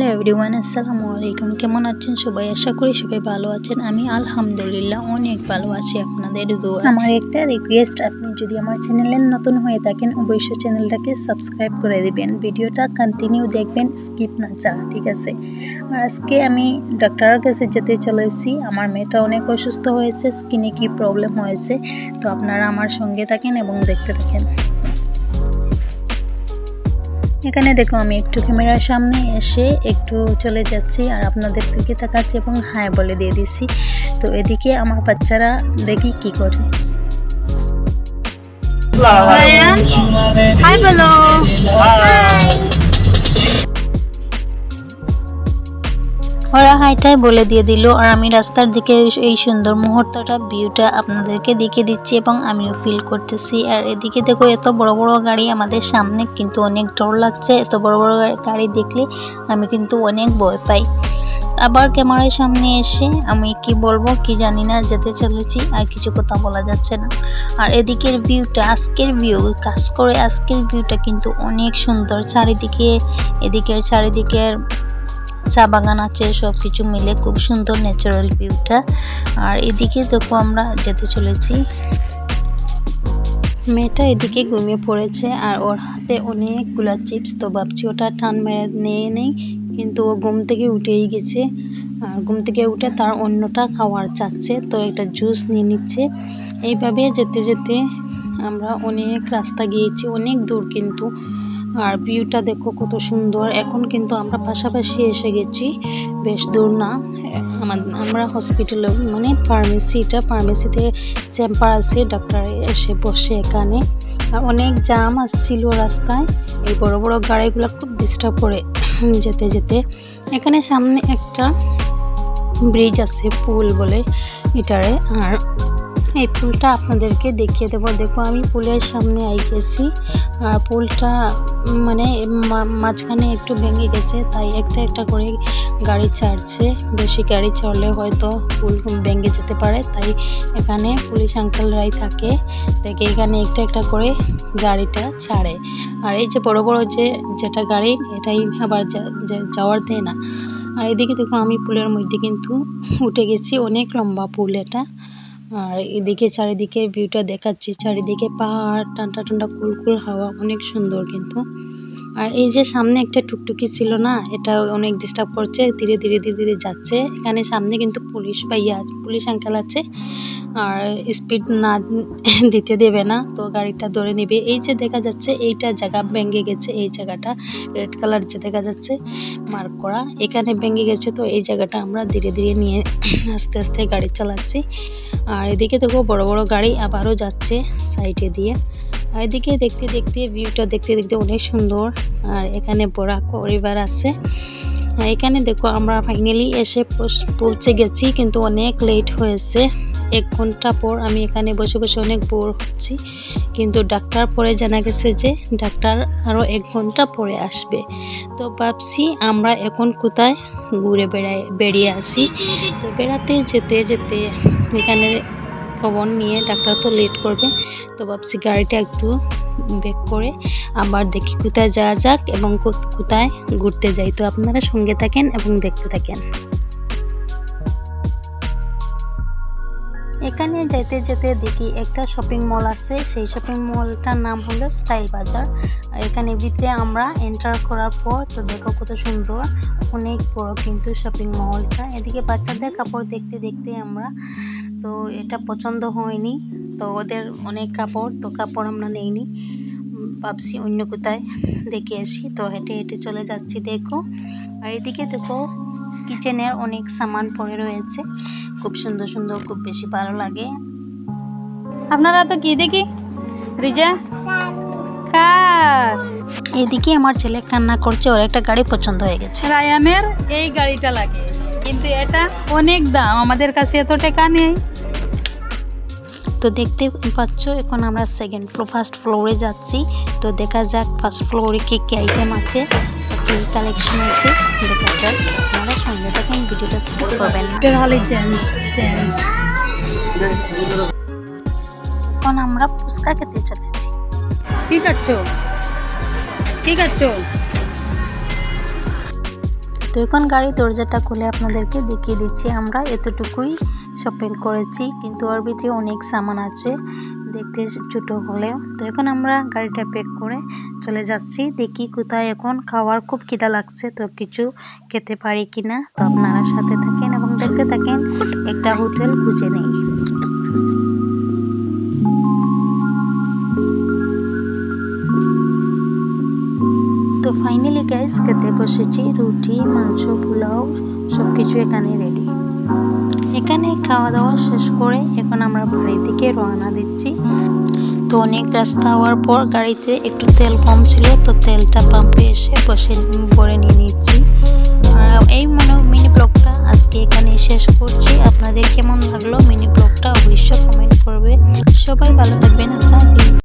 Hello everyone, আসসালামু আলাইকুম। কেমন আছেন সবাই? আশা করি সবাই ভালো আছেন। আমি আলহামদুলিল্লাহ অনেক ভালো আছি আপনাদের দোয়া। আমার একটা রিকোয়েস্ট আপনি যদি আমার চ্যানেলে নতুন হয়ে থাকেন, অবশ্যই চ্যানেলটাকে সাবস্ক্রাইব করে দিবেন। ভিডিওটা কন্টিনিউ দেখবেন স্কিপ না ছাড়া ঠিক আছে? আর আজকে আমি ডাক্তারের কাছে যেতে চলেছি। আমার মেয়েটা অনেক অসুস্থ হয়েছে স্কিনে কি প্রবলেম হয়েছে, তো আপনারা আমার সঙ্গে থাকেন এবং দেখতে থাকেন। এখানে দেখো আমি একটু ক্যামেরার সামনে এসে একটু চলে যাচ্ছি আর আপনাদের দিকে তাকাচ্ছি এবং হ্যাঁ বলে দিয়ে দিছি তো এদিকে আমার বাচ্চারা দেখি কি করে। হাই বলো। ওরা হাইটাই বলে দিয়ে দিল, আর আমি রাস্তার দিকে এই- সুন্দর মুহূর্তটা ভিউটা আপনাদেরকে দেখিয়ে দিচ্ছি এবং আমিও ফিল করতেছি। আর এদিকে দেখো, এত বড় বড় গাড়ি আমাদের সামনে কিন্তু অনেক ডর লাগছে। এত বড় বড় গাড়ি দেখলে আমি কিন্তু অনেক ভয় পাই। আবার ক্যামেরার সামনে এসে আমি কি বলব কি জানি না, যেতে চলেছি, আর কিছু কথা বলা যাচ্ছে না। আর এদিকের ভিউটা আজকের ভিউ কাজ করে আজকের ভিউটা কিন্তু অনেক সুন্দর। চারিদিকে, এদিকের চারিদিকের চা বাগান আছে সব কিছু মিলে খুব সুন্দর ন্যাচারাল ভিউটা আর এদিকে দেখো আমরা যেতে চলেছি। মেয়েটা এদিকে ঘুমিয়ে পড়েছে আর ওর হাতে অনেকগুলো চিপস, তো ভাবছি ওটা টান মেরে নিয়ে নেই, কিন্তু ও ঘুম থেকে উঠেই গেছে। আর ঘুম থেকে উঠে তার অন্যটা খাওয়ার চাচ্ছে, তো একটা জুস নিয়ে নিচ্ছে। এইভাবে যেতে যেতে আমরা অনেক রাস্তা গিয়েছি, অনেক দূর কিন্তু আর ভিউটা দেখো কত সুন্দর। এখন কিন্তু আমরা পাশাপাশি এসে গেছি। বেশ দূর না। আমরা হসপিটালে মানে ফার্মেসিটা ফার্মেসিতে চেম্বার আছে ডাক্তার এসে বসে এখানে। আর অনেক জাম আসছিল রাস্তায়। এই বড় বড় গাড়িগুলো খুব ডিস্টার্ব করে যেতে যেতে। এখানে সামনে একটা ব্রিজ আছে, পুল বলে এটারে। আর এই পুলটা আপনাদেরকে দেখিয়ে দেবো। দেখো, আমি পুলের সামনে আই গেছি আর পুলটা মানে মাঝখানে একটু ভেঙে গেছে, তাই একটা একটা করে গাড়ি ছাড়ছে। বেশি গাড়ি চড়লে হয়তো পুল ভেঙে যেতে পারে, তাই এখানে পুলিশ আঙ্কেলরাই থাকে। দেখে এখানে একটা একটা করে গাড়িটা ছাড়ে। আর এই যে বড় বড় যে, যেটা গাড়ি, এটাই আবার যাওয়ার দেয় না। আর এদিকে দেখো, আমি পুলের মধ্যে কিন্তু উঠে গেছি, অনেক লম্বা পুল এটা। আর এদিকে চারিদিকে ভিউটা দেখাচ্ছি। চারিদিকে পাহাড়, ঠান্ডা ঠান্ডা কুলকুল হাওয়া, অনেক সুন্দর কিন্তু। আর এই যে সামনে একটা টুকটুকি ছিল না, এটা অনেক ডিস্টার্ব করছে, ধীরে ধীরে ধীরে ধীরে যাচ্ছে। এখানে সামনে কিন্তু পুলিশ ভাইয়া পুলিশ আঙ্কেল আছে। আর স্পিড না দিতে দেবে না। তো গাড়িটা ধরে নেবে। এই যে দেখা যাচ্ছে, এইটা জায়গা ভেঙে গেছে। এই জায়গাটা রেড কালার যে দেখা যাচ্ছে মার্ক করা। এখানে ভেঙে গেছে, তো এই জায়গাটা আমরা ধীরে ধীরে নিয়ে আস্তে আস্তে গাড়ি চালাচ্ছি। আর এদিকে দেখো, বড় বড় গাড়ি আবারও যাচ্ছে সাইডে দিয়ে। আর এদিকে দেখতে দেখতে ভিউটা দেখতে দেখতে অনেক সুন্দর। আর এখানে বড় পরিবার আছে। এখানে দেখো আমরা ফাইনালি এসে পৌঁছ- গেছি, কিন্তু অনেক লেট হয়েছে। এক ঘণ্টা পর আমি এখানে বসে বসে অনেক বোর হচ্ছি। কিন্তু ডাক্তার পরে জানা গেছে যে ডাক্তার আরও এক ঘণ্টা পরে আসবে। তো ভাবছি আমরা এখন কোথায় ঘুরে বেড়াই বেরিয়ে আসি। তো বেড়াতে যেতে যেতে এখানে খবর নিয়ে ডাক্তার তো লেট করবে। তো ভাবছি গাড়িটা একটু বেক করে আবার দেখি কোথায় যাওয়া যাক এবং কোথায় ঘুরতে যাই। তো আপনারা সঙ্গে থাকেন এবং দেখতে থাকেন। এখানে যেতে যেতে দেখি একটা শপিং মল আছে। সেই শপিং মলটার নাম হলো স্টাইল বাজার। এখানে ভিতরে আমরা এন্টার করার পর তো দেখো কত সুন্দর, অনেক বড় কিন্তু শপিং মলটা এদিকে বাচ্চাদের কাপড় দেখতে দেখতে আমরা তো এটা পছন্দ হয়নি। তো ওদের অনেক কাপড়, তো কাপড় আমরা নেইনি। ভাবছি অন্য কোথায় দেখে আসি। তো হেঁটে হেঁটে চলে যাচ্ছি, দেখো। আর এদিকে দেখো কিচেনের অনেক সামান পড়ে রয়েছে। খুব সুন্দর সুন্দর, খুব বেশি ভালো লাগে। আপনারা তো কি দেখি? রিজা? কার? এদিকে আমার ছেলে কান্না করছে, ওর একটা গাড়ি পছন্দ হয়ে গেছে। রায়ানের এই গাড়িটা লাগে। কিন্তু এটা অনেক দাম আমাদের কাছে এত টাকা নেই। তো দেখতে পাচ্ছ এখন আমরা সেকেন্ড ফ্লোর ফার্স্ট ফ্লোরে যাচ্ছি। তো দেখা যাক ফার্স্ট ফ্লোরে কি কি আইটেম আছে কি কালেকশন আছে দেখা যাক। আপনারা সঙ্গে থাকেন ভিডিওটা স্কিপ করবেন এখন আমরা ফুচকা খেতে চলেছি। কি করছ কি করছ তো এখন গাড়ি দরজাটা খুলে আপনাদেরকে দেখিয়ে দিচ্ছি। আমরা এতটুকুই শপিং করেছি, কিন্তু ওর ভিতরে অনেক সামান আছে, দেখতে ছোটো হলেও। তো এখন আমরা গাড়িটা প্যাক করে চলে যাচ্ছি। দেখি কোথায় এখন খাওয়ার খুব খিদা লাগছে, তো কিছু খেতে পারি কিনা। তো আপনারা সাথে থাকেন এবং দেখতে থাকেন, একটা হোটেল খুঁজে নেই। ফাইনালি গাইস খেতে বসেছি, রুটি, মাংস, পোলাও সব কিছু এখানে রেডি এখানে খাওয়া দাওয়া শেষ করে এখন আমরা বাড়ির দিকে রওনা দিচ্ছি। তো অনেক রাস্তা হওয়ার পর গাড়িতে একটু তেল কম ছিল, তো তেলটা পাম্পে এসে বসে ভরে নিয়ে নিচ্ছি। আর এই মনে মিনি ব্লগটা আজকে এখানে শেষ করছি। আপনাদের কেমন লাগল মিনি ব্লগটা অবশ্যই কমেন্ট করবে। সবাই ভালো থাকবেন হাফেজ।